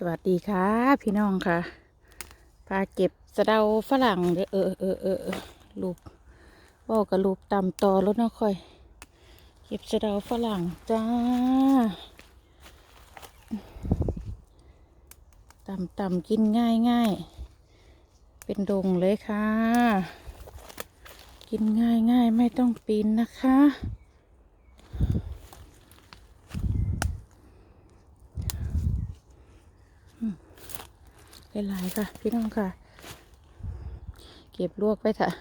สวัสดีค่ะ พี่น้องค่ะพาเก็บสะเดาฝรั่งเด้อเออเออเออเออลูกว่ากับลูกตำต่อแล้วเนะค่อย เก็บสะเดาฝรั่งจ้าตำตำกินง่ายง่ายเป็นดงเลยค่ะ กินง่ายง่ายไม่ต้องปีนนะคะ หลายค่ะ พี่น้องค่ะ เก็บลวกไปเถอะ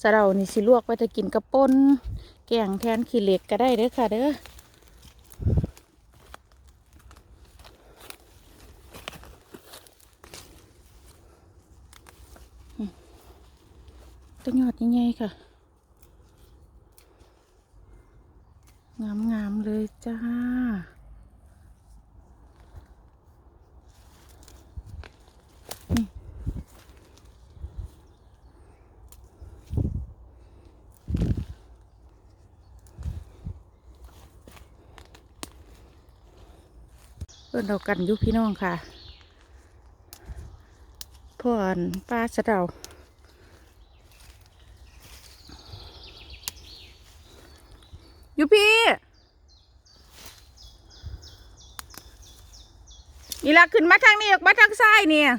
สะเรานี่สิลวกไปจะกินกระป่นแกงแทนขี้เหล็กก็ได้เด้อค่ะเด้อต้นยอดยังไงค่ะ งามๆเลยจ้า เพื่นเรากันยุพี่น้องค่ะพ่อนป้าสะเดาอยู่พี่นี่ละขึ้นมาทางนี้ออกมาทางซ้ายเนี่ย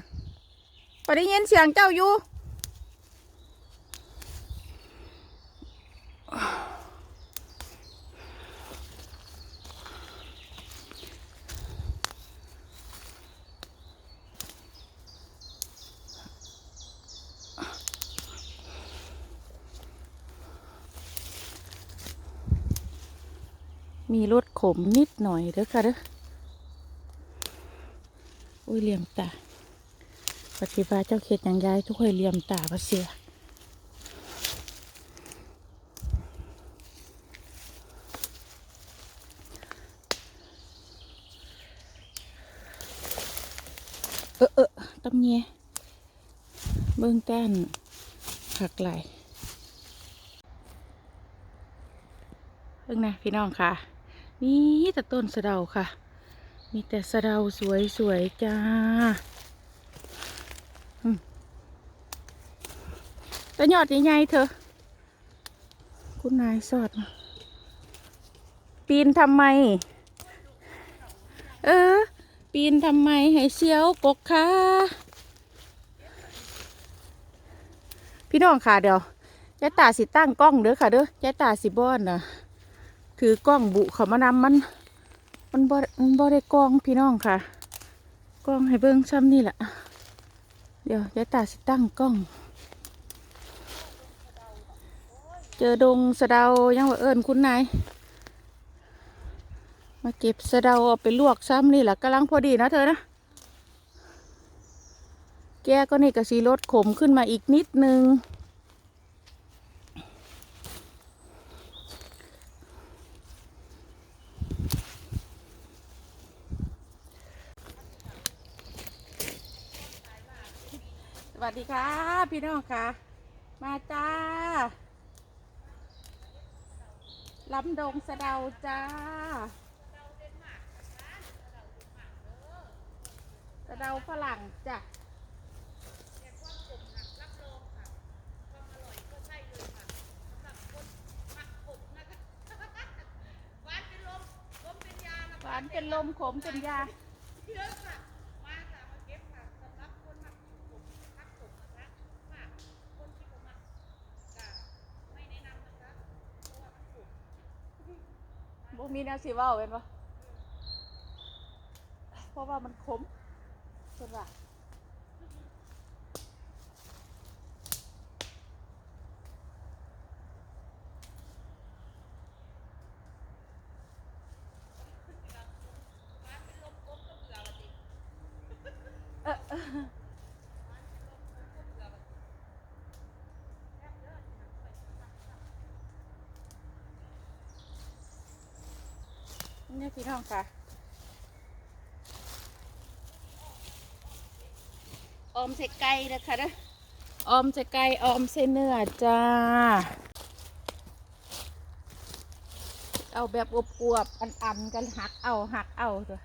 พอได้ยินเสียงเจ้าอยู่ มีรสขมนิดหน่อยเด้อค่ะเด้ออุ้ยเหลี่ยมตาปฏิบัติเจ้าเขตอย่างยายทุกคนเหลี่ยมตาปะเสียเออเออตำเนียเบื้องต้นผักไหลเพิ่งนะพี่น้องค่ะ มีแต่ต้นสะเดาค่ะ มีแต่สะเดาสวยๆจ้าแต่ยอดใหญ่ๆเธอะคุณนายสอด ปีนทำไม เออ ปีนทำไมให้เสียวกกค่ะ พี่น้องค่ะเดี๋ยวยายตาสิตั้งกล้องเด้อค่ะเด้อยายตาสิบ้อนนะ ถือกล้องบุเขามานำมัน มันบ่มันบ่ได้กล้องพี่น้องค่ะ กล้องให้เบิ้งซ้ำนี่แหละ เดี๋ยวยายตาสิตั้งกล้อง เจอดงสะเดายังว่าเอิญคุณนายมาเก็บสะเดาเอาไปลวกซ้ำนี่แหละกำลังพอดีนะเธอนะ แกก็นี่กระสีรสขมขึ้นมาอีกนิดนึง วัสดีค่ะ พี่น้องค่ะ มาจ้าลำดงสะเดาจ้าสะเดาฝรั่งจ้ะหวานเป็นลมขมเป็นยาบ่ มีแนวสิเว้าเห็นปะเพราะว่ามันขมเพิ่นว่า เนี่ยพี่น้องค่ะ ออมใส่ไก่นะคะนะออมใส่ไก่ออมใส่เนื้อจ้า เอาแบบอวบๆอันๆกันหักเอาหักเอาตัว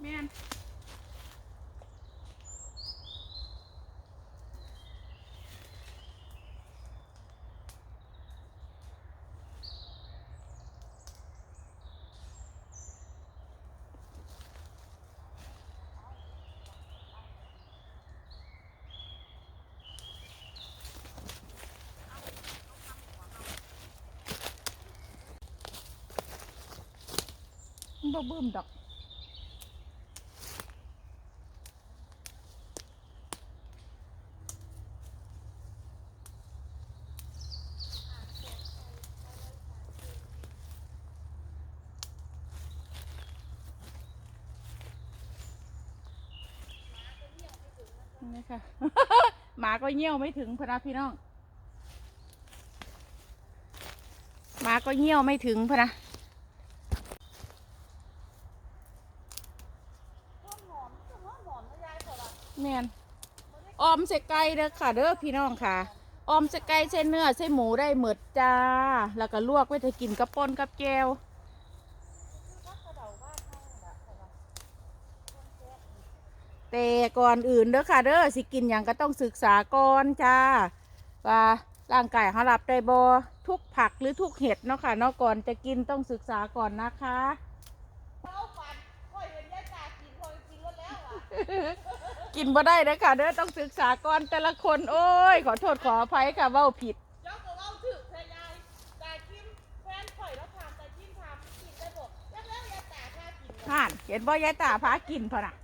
แม่นบ่เบิ่มดอก นี่ค่ะ หมาก็เยี่ยวไม่ถึงพนะพี่น้อง หมาก็เยี่ยวไม่ถึงพนะแมนออมใส่ไก่เด้อค่ะเด้อพี่น้องค่ะ ออมใส่ไก่ใส่เนื้อใส่หมูได้หมดจ้า แล้วก็ลวกไว้จะกินกับป่นกับแจว แต่ก่อนอื่นเด้อค่ะเด้อสิกินอย่างก็ต้องศึกษาก่อนจ้าว่าร่างกายเขารับได้บอทุกผักหรือทุกเห็ดเนาะค่ะเนาะก่อนจะกินต้องศึกษาก่อนนะคะกินบ่ได้เด้อค่ะเด้อต้องศึกษาก่อนแต่ละคนโอ้ย ขอโทษขออภัยค่ะเว้าผิดเจ้าก็เล่าถึกเธอยายตากินแฟนข่อยแล้วถามตากินถามกินได้บอกแล้วแล้วยายตาค่ากินห่านเห็นบ่ยายตาพากินพอน่ะ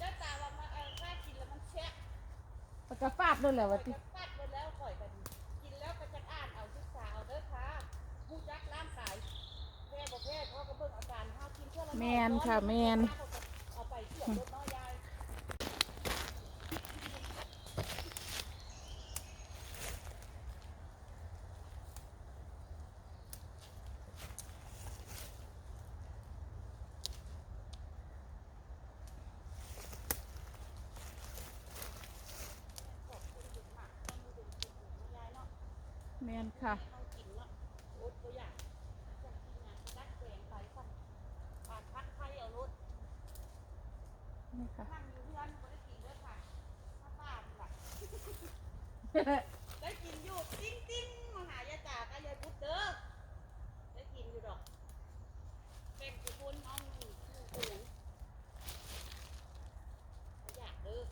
ยายตาว่ามาเออค่ากินแล้วมันแช่ ปา กกาฟาดด้วยแหละข่อว่ายติจะปัดไปแล้วข่อยกันกินแล้วก็จะอ่านเอาศึกษาเอาเด้อค่ะผู้ยักร่างกายแพ้บ่แพ้เขาก็เบิ่งอาการเฮากินเท่าละแมนค่ะแมน เอาไปเที่ยวรถน้อยยาย แมนค่ะ เฮากินเนาะโอ๊ตบ่อยากอยากกินหยังดักแกงไปสั่นปาดพัดไข่เอารถนี่ค่ะนั่งอยู่เพื่อนบ่ได้กินเด้อค่ะถ้าป้านี่ล่ะได้กินอยู่ติ้งติ้งมาหายายจ่ากับยายพุทธเด้อได้กินอยู่ดอกเป็นกี่คนน้องอยู่คู่หูอยากเด้อ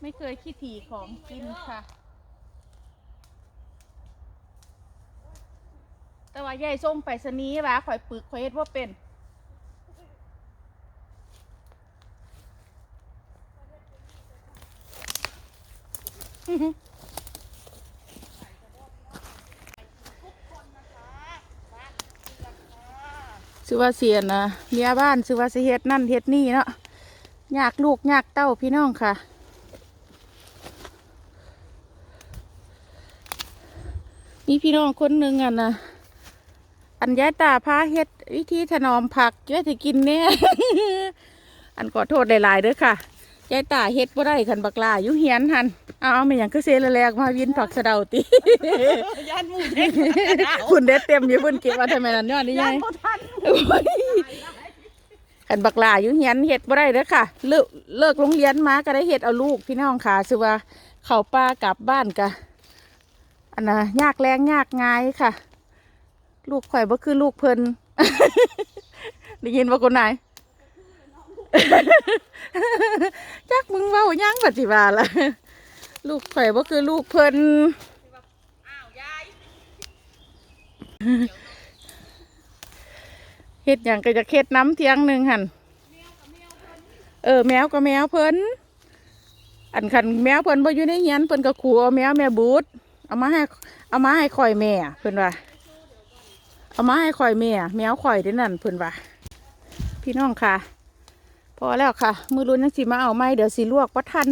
ไม่เคยขี้ถี่ของกินค่ะ แต่ว่ายายส่งไปสนีว่าข่อยปึกข่อยเฮ็ดว่าเป็น ซื้อว่าเสียนะเมียบ้านซื้อว่าสิเฮ็ดนั่นเฮ็ดนี่เนาะยากลูกยากเต้าพี่น้องค่ะมีพี่น้องคนหนึ่งอะนะ อันย้ายตาพาเฮ็ดวิธีถนอมผักย้ายจะกินแน่ อันขอโทษหลายๆเด้อค่ะย้ายตาเฮ็ดบ่ได้คันบักลาอยู่เฮียนหันเอาเอาไม่หยังคือเซละแลกมาวินผักสะเดาติย่านหมูเด็กคุณเด็ดเต็มอยู่เพิ่นเก็บมาทำไมนั่นยอดนี่ไงบ่ทันขันบักหลาอยู่เฮียนเฮ็ดบ่ได้เด้อค่ะเลิกเลิกโรงเรียนมาก็ได้เฮ็ดเอาลูกพี่น้องค่ะสือว่าเข้าป่ากลับบ้านกะอันน่ะยากแรงยากง่ายค่ะ ลูกข่อยบ่คือลูกเพิ่นได้ยินบ่คนไหนจักมึงเว้ายังปฏิบาล่ะลูกข่อยบ่คือลูกเพิ่นเฮ็ดหยังก็จะเฮ็ดน้ำเทียงหนึ่งหันเออ แมวก็แมวเพิ่นอันคันแมวเพิ่นบ่อยู่ในเฮียนเพิ่นก็ขู่เอาแมวแม่บูดเอามาให้เอามาให้ข่อยแม่เพิ่นว่า เอามาให้ข่อยแม่แมวข่อยด้นั่นเพิ่อนว่าพี่น้องค่ะ พอแล้วค่ะ มือรุ่นยังสิมาเอาไม่เดี๋ยวสิลวกบ่ทัน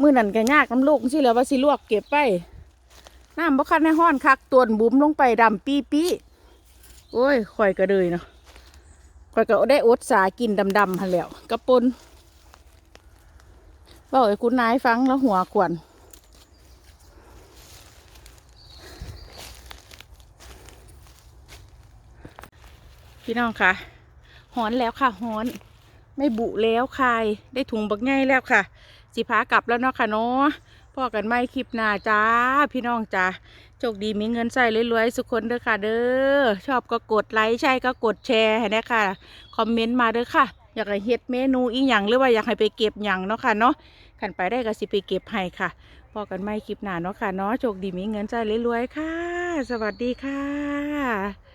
มือนั่นก็ยากน้ำลูกสิแล้วว่าสิลวกเก็บไปน้ำบ่คันให้ห้อนคักตัวบุ๋มลงไปดำปีปี้โอ้ยข่อยก็เลยเนาะข่อยก็ได้อดสากินดำๆหันแล้วกระปนเว่าไอ้คุณนายฟังแล้วหัวขวน พี่น้องค่ะหอนแล้วค่ะหอนไม่บุแล้วคายได้ถุงบักง่ายแล้วค่ะ สิพากลับแล้วเนาะค่ะเนาะพ่อกันไม่คลิปหน้าจ้า พี่น้องจ้าโชคดีมีเงินใส่รวยๆสุกคนเด้อค่ะ เด้อชอบก็กดไลค์ใช่ก็กดแชร์ให้นะค่ะคอมเมนต์มาเด้อค่ะ อยากให้เฮ็ดเมนูอีหยังหรือว่าอยากให้ไปเก็บหยังเนาะค่ะเนาะขันไปได้ก็สิไปเก็บให้ค่ะพ่อกันไม่คลิปหน้าเนาะค่ะเนาะโชคดีมีเงินใจรวยๆค่ะ สวัสดีค่ะ